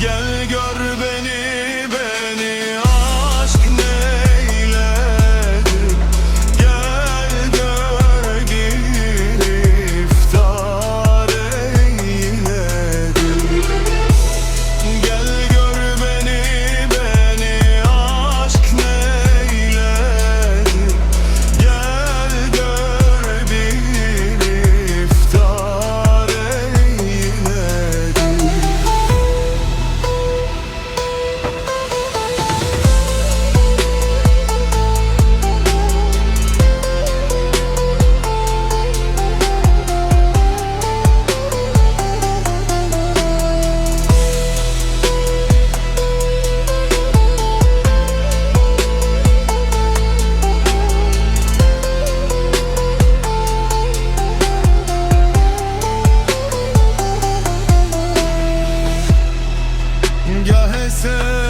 Gel gör listen